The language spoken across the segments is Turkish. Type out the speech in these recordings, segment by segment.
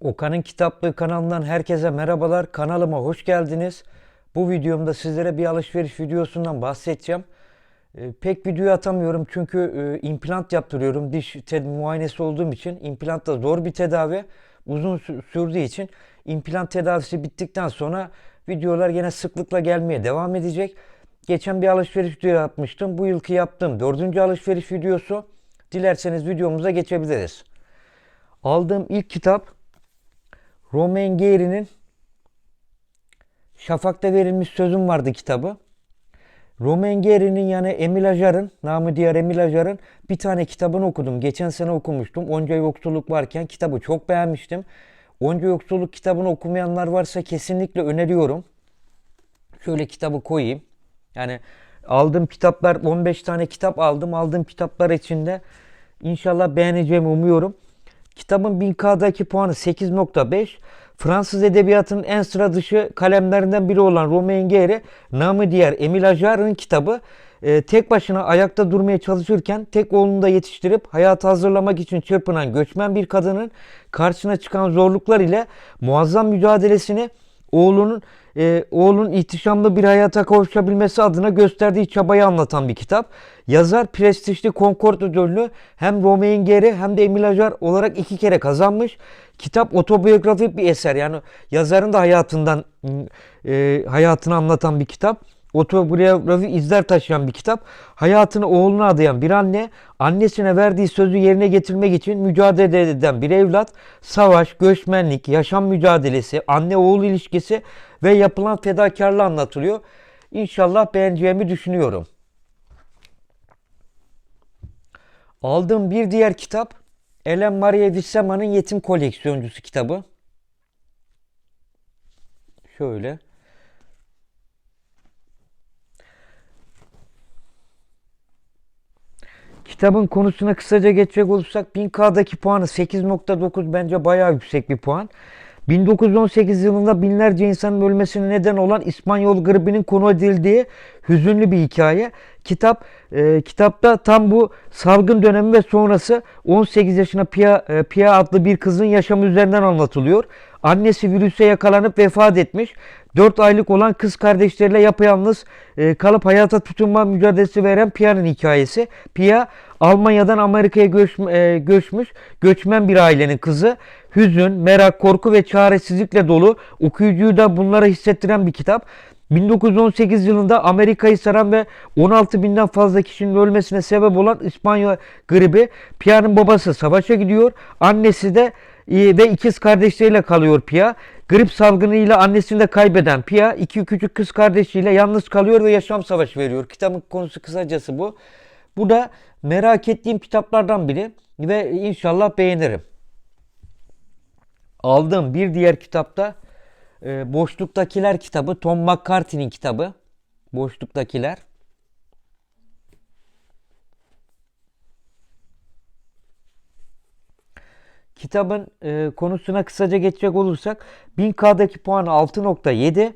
Okan'ın Kitaplığı kanalından herkese merhabalar. Kanalıma hoş geldiniz. Bu videomda sizlere bir alışveriş videosundan bahsedeceğim. Ee, pek video atamıyorum çünkü e, implant yaptırıyorum. Diş ted- muayenesi olduğum için implant da zor bir tedavi. Uzun sü- sürdüğü için implant tedavisi bittikten sonra videolar yine sıklıkla gelmeye devam edecek. Geçen bir alışveriş video yapmıştım. Bu yılki yaptığım dördüncü alışveriş videosu. Dilerseniz videomuza geçebiliriz. Aldığım ilk kitap Romain Gary'nin Şafak'ta verilmiş sözüm vardı kitabı. Romain Gary'nin yani Emil Ajar'ın, namı diğer Emil Ajar'ın bir tane kitabını okudum. Geçen sene okumuştum. Onca Yoksulluk varken kitabı çok beğenmiştim. Onca Yoksulluk kitabını okumayanlar varsa kesinlikle öneriyorum. Şöyle kitabı koyayım. Yani aldığım kitaplar 15 tane kitap aldım. Aldığım kitaplar içinde inşallah beğeneceğimi umuyorum. Kitabın 1000K'daki puanı 8.5. Fransız edebiyatının en sıra dışı kalemlerinden biri olan Romain Gary, namı diğer Emile Ajar'ın kitabı e, tek başına ayakta durmaya çalışırken tek oğlunu da yetiştirip hayata hazırlamak için çırpınan göçmen bir kadının karşısına çıkan zorluklar ile muazzam mücadelesini oğlunun e, oğlun ihtişamlı bir hayata kavuşabilmesi adına gösterdiği çabayı anlatan bir kitap. Yazar prestijli Concord ödülünü hem Romain Gary hem de Emile Ajar olarak iki kere kazanmış. Kitap otobiyografik bir eser. Yani yazarın da hayatından e, hayatını anlatan bir kitap. Otobiyografi izler taşıyan bir kitap. Hayatını oğluna adayan bir anne, annesine verdiği sözü yerine getirmek için mücadele eden bir evlat, savaş, göçmenlik, yaşam mücadelesi, anne-oğul ilişkisi ve yapılan fedakarlığı anlatılıyor. İnşallah beğeneceğimi düşünüyorum. Aldığım bir diğer kitap Ellen Maria Vissema'nın Yetim Koleksiyoncusu kitabı. Şöyle. Kitabın konusuna kısaca geçecek olursak 1000K'daki puanı 8.9 bence bayağı yüksek bir puan. 1918 yılında binlerce insanın ölmesine neden olan İspanyol gribinin konu edildiği hüzünlü bir hikaye. Kitap e, kitapta tam bu salgın dönemi ve sonrası 18 yaşına Pia, e, Pia adlı bir kızın yaşamı üzerinden anlatılıyor. Annesi virüse yakalanıp vefat etmiş. 4 aylık olan kız kardeşleriyle yapayalnız e, kalıp hayata tutunma mücadelesi veren Pia'nın hikayesi. Pia Almanya'dan Amerika'ya göç, e, göçmüş göçmen bir ailenin kızı. Hüzün, merak, korku ve çaresizlikle dolu okuyucuyu da bunlara hissettiren bir kitap. 1918 yılında Amerika'yı saran ve 16 binden fazla kişinin ölmesine sebep olan İspanya gribi Pia'nın babası savaşa gidiyor. Annesi de ve ikiz kardeşleriyle kalıyor Pia. Grip salgınıyla annesini de kaybeden Pia iki küçük kız kardeşiyle yalnız kalıyor ve yaşam savaşı veriyor. Kitabın konusu kısacası bu. Bu da merak ettiğim kitaplardan biri ve inşallah beğenirim. Aldığım bir diğer kitapta e, Boşluktakiler kitabı Tom McCarthy'nin kitabı. Boşluktakiler. Kitabın e, konusuna kısaca geçecek olursak 1000K'daki puanı 6.7.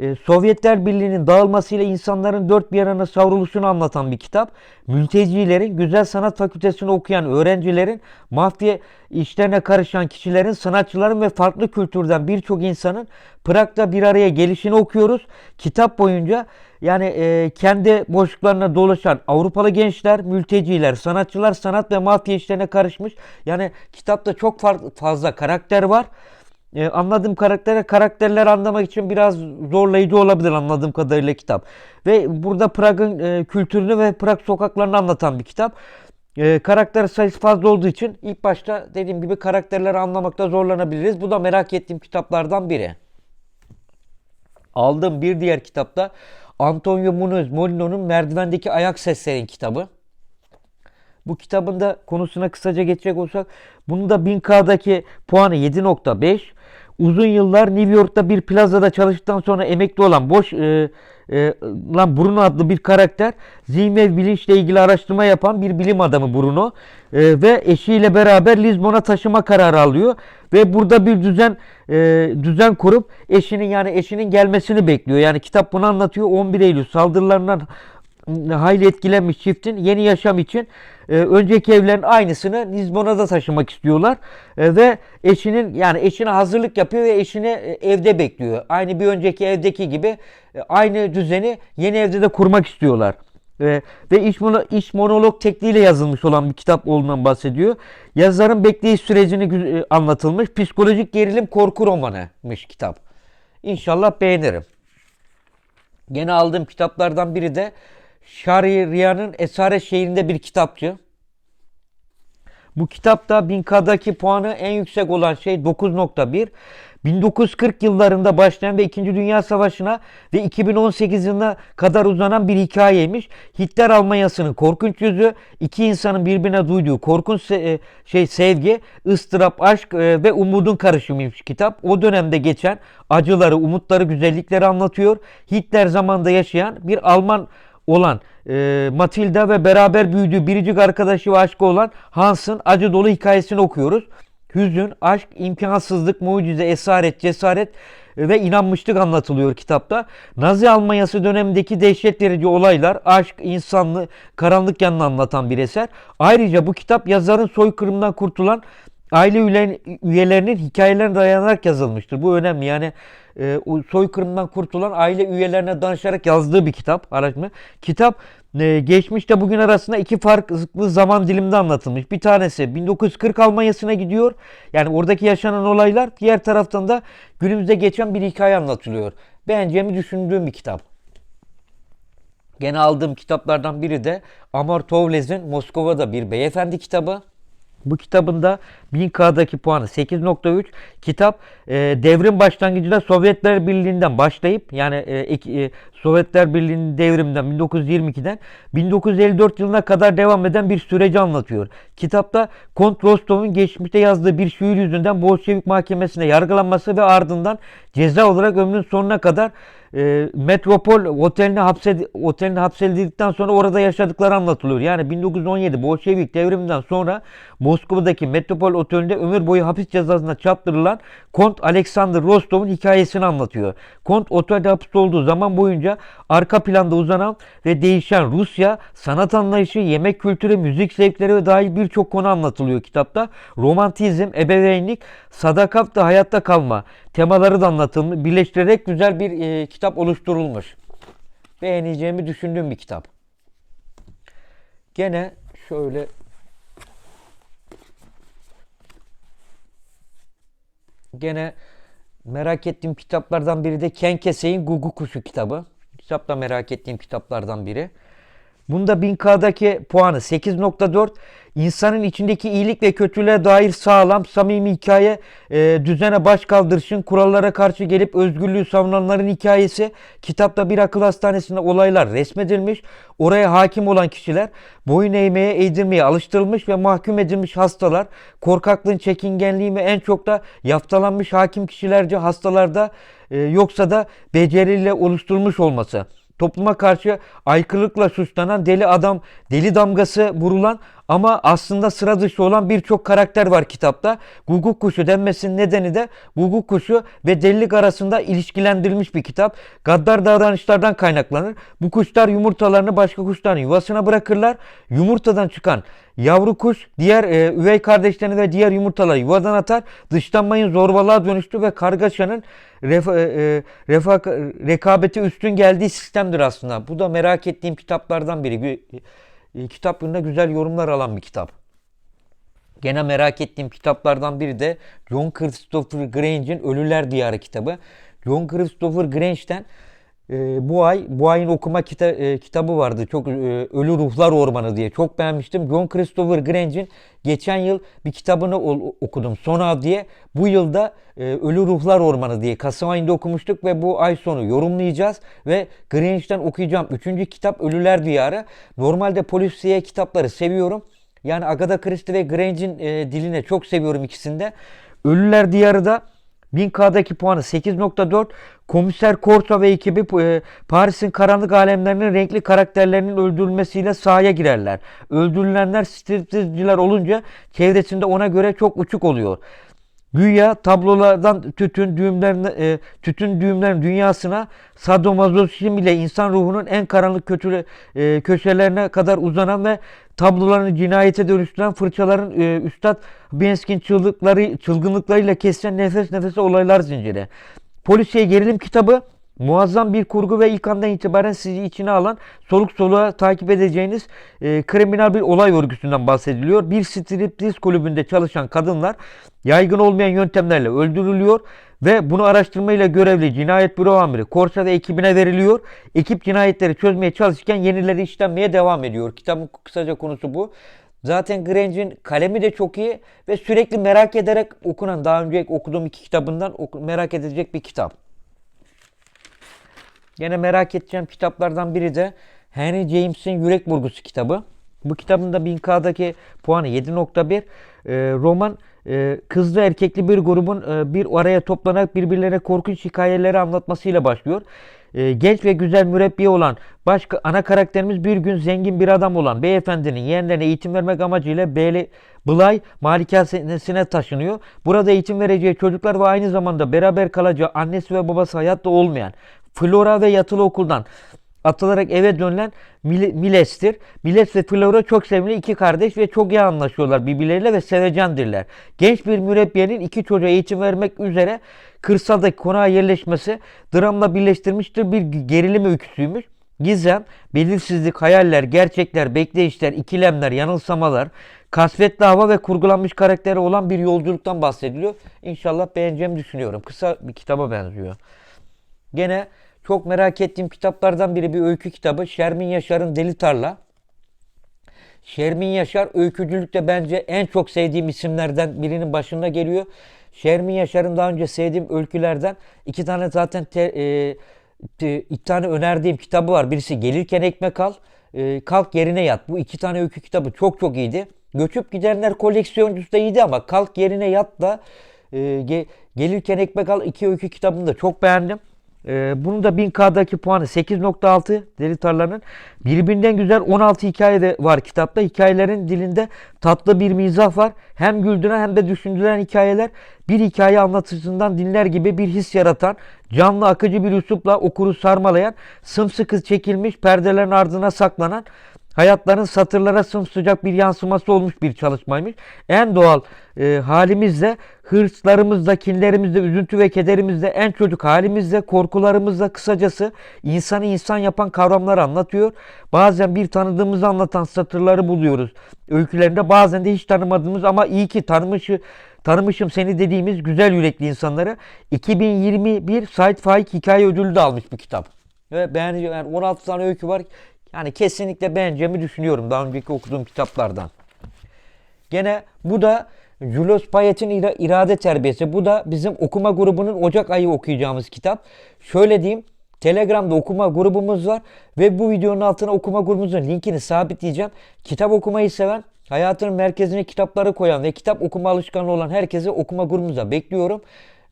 E, Sovyetler Birliği'nin dağılmasıyla insanların dört bir yana savruluşunu anlatan bir kitap. Mültecilerin, güzel sanat fakültesini okuyan öğrencilerin, mafya işlerine karışan kişilerin, sanatçıların ve farklı kültürden birçok insanın Prag'da bir araya gelişini okuyoruz. Kitap boyunca yani e, kendi boşluklarına dolaşan Avrupalı gençler, mülteciler, sanatçılar sanat ve mafya işlerine karışmış. Yani kitapta çok fazla karakter var. Ee, anladığım karaktere karakterler anlamak için biraz zorlayıcı olabilir anladığım kadarıyla kitap. Ve burada Prag'ın e, kültürünü ve Prag sokaklarını anlatan bir kitap. E, karakter sayısı fazla olduğu için ilk başta dediğim gibi karakterleri anlamakta zorlanabiliriz. Bu da merak ettiğim kitaplardan biri. Aldığım bir diğer kitapta Antonio Munoz Molino'nun Merdivendeki Ayak Seslerin kitabı. Bu kitabın da konusuna kısaca geçecek olsak bunun da 1000K'daki puanı 7.5. Uzun yıllar New York'ta bir plazada çalıştıktan sonra emekli olan boş e, e, lan Bruno adlı bir karakter zihin ve bilinçle ilgili araştırma yapan bir bilim adamı Bruno E, ve eşiyle beraber Lizbon'a taşıma kararı alıyor ve burada bir düzen e, düzen kurup eşinin yani eşinin gelmesini bekliyor. Yani kitap bunu anlatıyor. 11 Eylül saldırılarından hayli etkilenmiş çiftin yeni yaşam için e, önceki evlerin aynısını Lizbon'a taşımak istiyorlar. E, ve eşinin yani eşine hazırlık yapıyor ve eşini e, evde bekliyor. Aynı bir önceki evdeki gibi e, aynı düzeni yeni evde de kurmak istiyorlar. E, ve iş, mono, iş monolog tekniğiyle yazılmış olan bir kitap olduğundan bahsediyor. Yazarın bekleyiş sürecini e, anlatılmış. Psikolojik gerilim korku romanıymış kitap. İnşallah beğenirim. Gene aldığım kitaplardan biri de Şahriyar'ın Esaret Şehri'nde bir kitapçı. Bu kitapta 1000K'daki puanı en yüksek olan şey 9.1. 1940 yıllarında başlayan ve 2. Dünya Savaşı'na ve 2018 yılına kadar uzanan bir hikayeymiş. Hitler Almanyası'nın korkunç yüzü, iki insanın birbirine duyduğu korkunç se- e, şey sevgi, ıstırap, aşk e, ve umudun karışımıymış kitap. O dönemde geçen acıları, umutları, güzellikleri anlatıyor. Hitler zamanında yaşayan bir Alman olan e, Matilda ve beraber büyüdüğü biricik arkadaşı ve aşkı olan Hans'ın acı dolu hikayesini okuyoruz. Hüzün, aşk, imkansızlık, mucize, esaret, cesaret ve inanmışlık anlatılıyor kitapta. Nazi Almanyası dönemindeki dehşet verici olaylar, aşk, insanlık, karanlık yanını anlatan bir eser. Ayrıca bu kitap yazarın soykırımdan kurtulan aile üyeler- üyelerinin hikayelerine dayanarak yazılmıştır. Bu önemli. Yani e, soykırımdan kurtulan aile üyelerine danışarak yazdığı bir kitap. Araştırma. Kitap e, geçmişte bugün arasında iki farklı zaman diliminde anlatılmış. Bir tanesi 1940 Almanya'sına gidiyor. Yani oradaki yaşanan olaylar. Diğer taraftan da günümüzde geçen bir hikaye anlatılıyor. Beğeneceğimi düşündüğüm bir kitap. Gene aldığım kitaplardan biri de Amor Towles'in Moskova'da bir beyefendi kitabı. Bu kitabında 1000K'daki puanı 8.3. Kitap e, devrim başlangıcında Sovyetler Birliği'nden başlayıp yani e, e, Sovyetler Birliği'nin devriminden 1922'den 1954 yılına kadar devam eden bir süreci anlatıyor. Kitapta Kont Rostov'un geçmişte yazdığı bir şiir yüzünden Bolşevik mahkemesine yargılanması ve ardından ceza olarak ömrünün sonuna kadar e, Metropol oteline, hapsed oteline hapsedildikten sonra orada yaşadıkları anlatılıyor. Yani 1917 Bolşevik devriminden sonra Moskova'daki Metropol Oteli'nde ömür boyu hapis cezasına çarptırılan Kont Alexander Rostov'un hikayesini anlatıyor. Kont otelde hapiste olduğu zaman boyunca arka planda uzanan ve değişen Rusya, sanat anlayışı, yemek kültürü, müzik zevkleri ve dahil birçok konu anlatılıyor kitapta. Romantizm, ebeveynlik, sadakat ve hayatta kalma temaları da anlatılmış. Birleştirerek güzel bir e, kitap oluşturulmuş. Beğeneceğimi düşündüğüm bir kitap. Gene şöyle Gene merak ettiğim kitaplardan biri de Ken Kesey'in Gugu Kuşu kitabı. Kitap da merak ettiğim kitaplardan biri. Bunda 1000K'daki puanı 8.4. İnsanın içindeki iyilik ve kötülüğe dair sağlam, samimi hikaye, e, düzene baş kaldırışın, kurallara karşı gelip özgürlüğü savunanların hikayesi. Kitapta bir akıl hastanesinde olaylar resmedilmiş. Oraya hakim olan kişiler boyun eğmeye, eğdirmeye alıştırılmış ve mahkum edilmiş hastalar. Korkaklığın, çekingenliği ve en çok da yaftalanmış hakim kişilerce hastalarda e, yoksa da beceriyle oluşturulmuş olması topluma karşı aykırılıkla suçlanan deli adam, deli damgası vurulan ama aslında sıra dışı olan birçok karakter var kitapta. Guguk kuşu denmesinin nedeni de guguk kuşu ve delilik arasında ilişkilendirilmiş bir kitap. Gaddar davranışlardan kaynaklanır. Bu kuşlar yumurtalarını başka kuşların yuvasına bırakırlar. Yumurtadan çıkan yavru kuş diğer e, üvey kardeşlerini ve diğer yumurtaları yuvadan atar. Dışlanmayın zorbalığa dönüştü ve kargaşanın refa, e, refak, rekabeti üstün geldiği sistemdir aslında. Bu da merak ettiğim kitaplardan biri. E, Kitap yönünde güzel yorumlar alan bir kitap. Gene merak ettiğim kitaplardan biri de John Christopher Grange'in Ölüler Diyarı kitabı. John Christopher Grange'den e, bu ay bu ayın okuma kita- e, kitabı vardı. Çok e, Ölü Ruhlar Ormanı diye çok beğenmiştim. John Christopher Grange'in geçen yıl bir kitabını ol- okudum. Sona diye. Bu yılda e, Ölü Ruhlar Ormanı diye Kasım ayında okumuştuk ve bu ay sonu yorumlayacağız ve Grange'den okuyacağım. Üçüncü kitap Ölüler Diyarı. Normalde polisiye kitapları seviyorum. Yani Agatha Christie ve Grange'in e, diline çok seviyorum ikisinde. Ölüler Diyarı da 1000K'daki puanı 8.4. Komiser Corso ve ekibi e, Paris'in karanlık alemlerinin renkli karakterlerinin öldürülmesiyle sahaya girerler. Öldürülenler striptizciler olunca çevresinde ona göre çok uçuk oluyor. Güya tablolardan tütün düğümlerine, e, tütün düğümlerin dünyasına sadomazoşizm ile insan ruhunun en karanlık kötü, e, köşelerine kadar uzanan ve tablolarını cinayete dönüştüren fırçaların e, üstad Benskin çığlıkları, çılgınlıklarıyla kesilen nefes nefese olaylar zinciri. Polisiye gerilim kitabı muazzam bir kurgu ve ilk andan itibaren sizi içine alan soluk soluğa takip edeceğiniz e, kriminal bir olay örgüsünden bahsediliyor. Bir striptiz kulübünde çalışan kadınlar yaygın olmayan yöntemlerle öldürülüyor ve bunu araştırmayla görevli cinayet büro amiri Korsa ekibine veriliyor. Ekip cinayetleri çözmeye çalışırken yenileri işlenmeye devam ediyor. Kitabın kısaca konusu bu. Zaten Grange'in kalemi de çok iyi ve sürekli merak ederek okunan, daha önce okuduğum iki kitabından merak edilecek bir kitap. Gene merak edeceğim kitaplardan biri de Henry James'in Yürek Burgusu kitabı. Bu kitabın da 1000K'daki puanı 7.1. Ee, roman e, kızlı erkekli bir grubun e, bir araya toplanarak birbirlerine korkunç hikayeleri anlatmasıyla başlıyor. Ee, genç ve güzel mürebbiye olan başka ana karakterimiz bir gün zengin bir adam olan beyefendinin yeğenlerine eğitim vermek amacıyla Beyli Bılay malikanesine taşınıyor. Burada eğitim vereceği çocuklar ve aynı zamanda beraber kalacağı annesi ve babası hayatta olmayan Flora ve yatılı okuldan atılarak eve dönülen Mil- Miles'tir. Miles ve Flora çok sevimli iki kardeş ve çok iyi anlaşıyorlar birbirleriyle ve sevecendirler. Genç bir mürebbiyenin iki çocuğa eğitim vermek üzere kırsaldaki konağa yerleşmesi dramla birleştirmiştir bir gerilim öyküsüymüş. Gizem, belirsizlik, hayaller, gerçekler, bekleyişler, ikilemler, yanılsamalar, kasvetli hava ve kurgulanmış karakteri olan bir yolculuktan bahsediliyor. İnşallah beğeneceğimi düşünüyorum. Kısa bir kitaba benziyor. Gene çok merak ettiğim kitaplardan biri bir öykü kitabı. Şermin Yaşar'ın Deli Tarla. Şermin Yaşar öykücülükte bence en çok sevdiğim isimlerden birinin başında geliyor. Şermin Yaşar'ın daha önce sevdiğim öykülerden iki tane zaten te, e, te- iki tane önerdiğim kitabı var. Birisi Gelirken Ekmek Al, e, Kalk Yerine Yat. Bu iki tane öykü kitabı çok çok iyiydi. Göçüp Gidenler koleksiyoncusu da iyiydi ama Kalk Yerine Yat da e, ge- Gelirken Ekmek Al iki öykü kitabını da çok beğendim. Ee, bunun da 1000K'daki puanı 8.6 Deli Tarla'nın. Birbirinden güzel 16 hikaye de var kitapta. Hikayelerin dilinde tatlı bir mizah var. Hem güldüren hem de düşündüren hikayeler bir hikaye anlatısından dinler gibi bir his yaratan, canlı akıcı bir üslupla okuru sarmalayan, sımsıkı çekilmiş perdelerin ardına saklanan hayatların satırlara sımsıcak bir yansıması olmuş bir çalışmaymış. En doğal e, halimizle, hırslarımızla, kinlerimizle, üzüntü ve kederimizle, en çocuk halimizle, korkularımızla kısacası insanı insan yapan kavramları anlatıyor. Bazen bir tanıdığımızı anlatan satırları buluyoruz. Öykülerinde bazen de hiç tanımadığımız ama iyi ki tanımışı, tanımışım seni dediğimiz güzel yürekli insanları 2021 Said Faik Hikaye Ödülü de almış bu kitap. Ve beğeneceğim. Yani 16 tane öykü var. Yani kesinlikle beğeneceğimi düşünüyorum daha önceki okuduğum kitaplardan. Gene bu da Julius Payet'in ira- irade terbiyesi. Bu da bizim okuma grubunun Ocak ayı okuyacağımız kitap. Şöyle diyeyim. Telegram'da okuma grubumuz var ve bu videonun altına okuma grubumuzun linkini sabitleyeceğim. Kitap okumayı seven, hayatının merkezine kitapları koyan ve kitap okuma alışkanlığı olan herkese okuma grubumuza bekliyorum.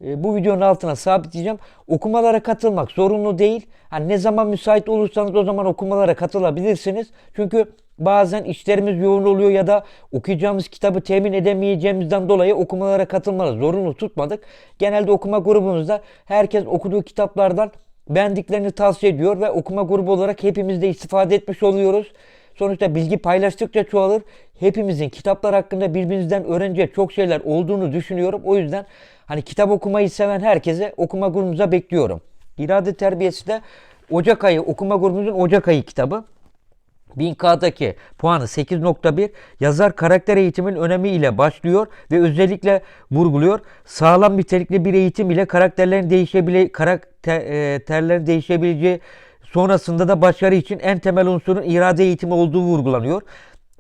E, bu videonun altına sabitleyeceğim. Okumalara katılmak zorunlu değil. Hani ne zaman müsait olursanız o zaman okumalara katılabilirsiniz. Çünkü bazen işlerimiz yoğun oluyor ya da okuyacağımız kitabı temin edemeyeceğimizden dolayı okumalara katılmanı zorunlu tutmadık. Genelde okuma grubumuzda herkes okuduğu kitaplardan beğendiklerini tavsiye ediyor ve okuma grubu olarak hepimiz de istifade etmiş oluyoruz. Sonuçta bilgi paylaştıkça çoğalır. Hepimizin kitaplar hakkında birbirimizden öğrenecek çok şeyler olduğunu düşünüyorum. O yüzden hani kitap okumayı seven herkese okuma grubumuza bekliyorum. İrade terbiyesi de Ocak ayı okuma grubumuzun Ocak ayı kitabı. 1000K'daki puanı 8.1 yazar karakter eğitimin önemi ile başlıyor ve özellikle vurguluyor. Sağlam nitelikli bir eğitim ile karakterlerin değişebile karakterlerin değişebileceği sonrasında da başarı için en temel unsurun irade eğitimi olduğu vurgulanıyor.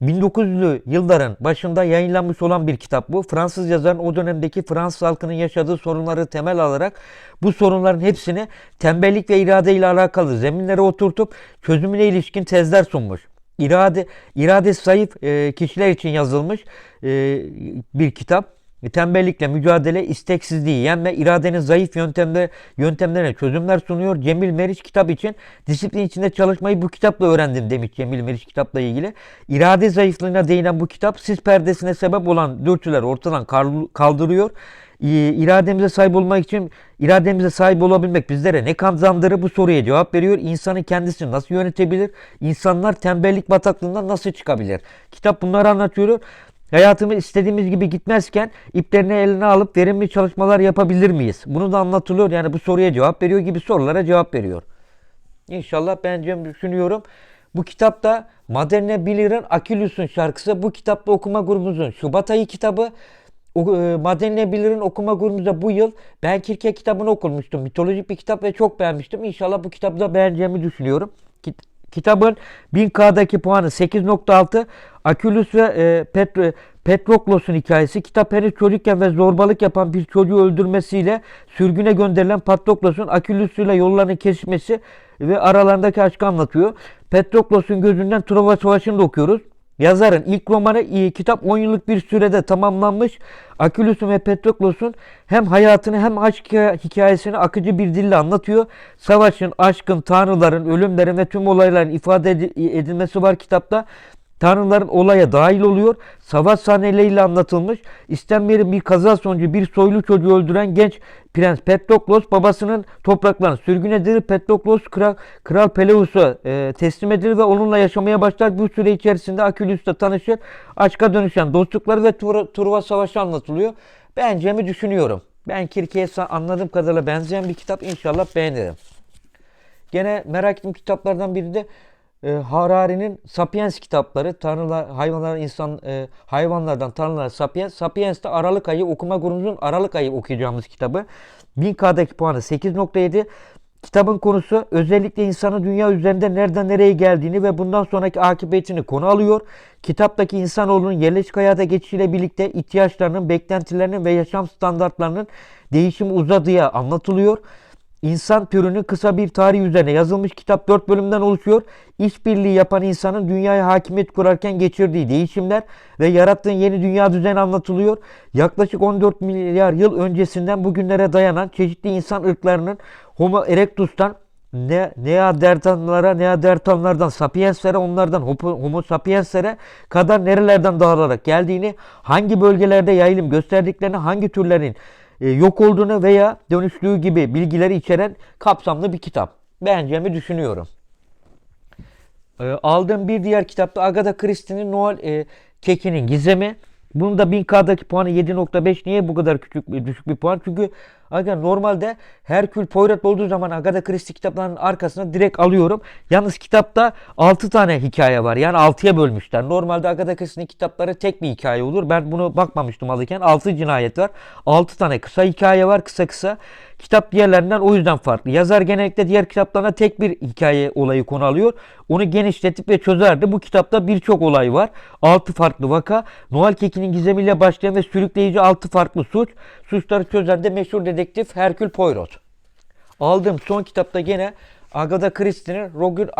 1900'lü yılların başında yayınlanmış olan bir kitap bu. Fransız yazarın o dönemdeki Fransız halkının yaşadığı sorunları temel alarak bu sorunların hepsini tembellik ve irade ile alakalı zeminlere oturtup çözümüne ilişkin tezler sunmuş. İrade, iradesi zayıf e, kişiler için yazılmış e, bir kitap. Tembellikle mücadele, isteksizliği yenme, iradenin zayıf yöntemler, yöntemlerine çözümler sunuyor. Cemil Meriç kitap için disiplin içinde çalışmayı bu kitapla öğrendim demiş Cemil Meriç kitapla ilgili. İrade zayıflığına değinen bu kitap sis perdesine sebep olan dürtüleri ortadan kal- kaldırıyor. irademize sahip olmak için irademize sahip olabilmek bizlere ne kazandırır bu soruya cevap veriyor. İnsanın kendisini nasıl yönetebilir? İnsanlar tembellik bataklığından nasıl çıkabilir? Kitap bunları anlatıyor. Hayatımız istediğimiz gibi gitmezken iplerini eline alıp verimli çalışmalar yapabilir miyiz? Bunu da anlatılıyor. Yani bu soruya cevap veriyor gibi sorulara cevap veriyor. İnşallah beğeneceğimi düşünüyorum. Bu kitapta Madenne Bilir'in Akilus'un şarkısı. Bu kitapta okuma grubumuzun Şubat ayı kitabı. E, Madenne Bilir'in okuma grubumuzda bu yıl Ben Kirke kitabını okumuştum. Mitolojik bir kitap ve çok beğenmiştim. İnşallah bu kitabı da beğeneceğimi düşünüyorum. Kit- Kitabın 1000K'daki puanı 8.6. Akülüs ve e, Petro, Petroklos'un hikayesi. Kitap henüz çocukken ve zorbalık yapan bir çocuğu öldürmesiyle sürgüne gönderilen Patroklos'un Akülüs ile yollarının kesişmesi ve aralarındaki aşkı anlatıyor. Petroklos'un gözünden Truva Savaşı'nı da okuyoruz. Yazarın ilk romanı e, kitap 10 yıllık bir sürede tamamlanmış. Akülüs'ün ve Petroklos'un hem hayatını hem aşk hikayesini akıcı bir dille anlatıyor. Savaşın, aşkın, tanrıların, ölümlerin ve tüm olayların ifade edi- edilmesi var kitapta. Tanrıların olaya dahil oluyor. Savaş sahneleriyle anlatılmış. İstenmeyen bir kaza sonucu bir soylu çocuğu öldüren genç prens Petroklos babasının topraklarını sürgün edilir. Petroklos kral, kral Peleus'a e, teslim edilir ve onunla yaşamaya başlar. Bu süre içerisinde Akülüs'le tanışır. Aşka dönüşen dostlukları ve Truva, Truva Savaşı anlatılıyor. Beğeneceğimi düşünüyorum. Ben Kirke'ye anladığım kadarıyla benzeyen bir kitap inşallah beğenirim. Gene merak ettiğim kitaplardan biri de e, Harari'nin Sapiens kitapları. Tanrılar, hayvanlar, insan, e, hayvanlardan tanrılar Sapiens. Sapiens de Aralık ayı okuma grubumuzun Aralık ayı okuyacağımız kitabı. 1000K'daki puanı 8.7. Kitabın konusu özellikle insanın dünya üzerinde nereden nereye geldiğini ve bundan sonraki akıbetini konu alıyor. Kitaptaki insanoğlunun yerleşik hayata geçişiyle birlikte ihtiyaçlarının, beklentilerinin ve yaşam standartlarının değişimi uzadıya anlatılıyor. İnsan türünün kısa bir tarih üzerine yazılmış kitap 4 bölümden oluşuyor. İşbirliği yapan insanın dünyaya hakimiyet kurarken geçirdiği değişimler ve yarattığı yeni dünya düzeni anlatılıyor. Yaklaşık 14 milyar yıl öncesinden bugünlere dayanan çeşitli insan ırklarının Homo erectus'tan ne Neandertallara, Neandertallardan Sapienslere, onlardan Homo, Homo sapienslere kadar nerelerden dağılarak geldiğini, hangi bölgelerde yayılım gösterdiklerini, hangi türlerin yok olduğunu veya dönüştüğü gibi bilgileri içeren kapsamlı bir kitap. Beğeneceğimi düşünüyorum. E, aldığım bir diğer kitapta Agatha Christie'nin Noel e, Kekinin Gizemi. Bunun da 1000K'daki puanı 7.5. Niye bu kadar küçük düşük bir puan? Çünkü aga normalde Herkül Poirot olduğu zaman Agatha Christie kitaplarının arkasına direkt alıyorum. Yalnız kitapta 6 tane hikaye var. Yani 6'ya bölmüşler. Normalde Agatha Christie'nin kitapları tek bir hikaye olur. Ben bunu bakmamıştım alırken. 6 cinayet var. 6 tane kısa hikaye var. Kısa kısa. Kitap diğerlerinden o yüzden farklı. Yazar genellikle diğer kitaplarına tek bir hikaye olayı konu alıyor. Onu genişletip ve çözerdi. Bu kitapta birçok olay var. 6 farklı vaka. Noel Keki'nin gizemiyle başlayan ve sürükleyici 6 farklı suç. Suçları çözen de meşhur dedektif Herkül Poirot. Aldığım son kitapta gene Agatha Christie'nin Roger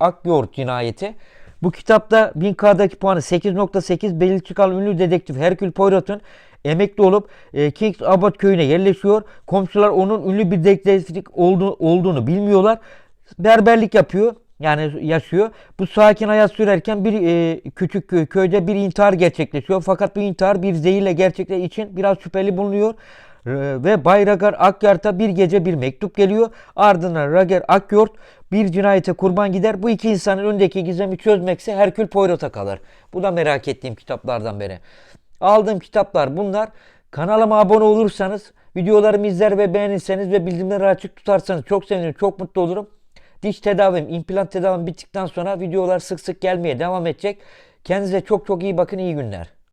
Ak- cinayeti. Bu kitapta 1000K'daki puanı 8.8 belli çıkan ünlü dedektif Herkül Poirot'un emekli olup e, Kings Abbot köyüne yerleşiyor. Komşular onun ünlü bir dedektiflik olduğu, olduğunu bilmiyorlar. Berberlik yapıyor. Yani yaşıyor. Bu sakin hayat sürerken bir e, küçük köy, köyde bir intihar gerçekleşiyor. Fakat bu intihar bir zehirle gerçekleştiği için biraz şüpheli bulunuyor. Ee, ve Bay Ragar Akyart'a bir gece bir mektup geliyor. Ardından Ragar Akyort bir cinayete kurban gider. Bu iki insanın öndeki gizemi çözmekse Herkül Poirot'a kalır. Bu da merak ettiğim kitaplardan biri. Aldığım kitaplar bunlar. Kanalıma abone olursanız, videolarımı izler ve beğenirseniz ve bildirimleri açık tutarsanız çok sevinirim, çok mutlu olurum. Diş tedavim, implant tedavim bittikten sonra videolar sık sık gelmeye devam edecek. Kendinize çok çok iyi bakın, iyi günler.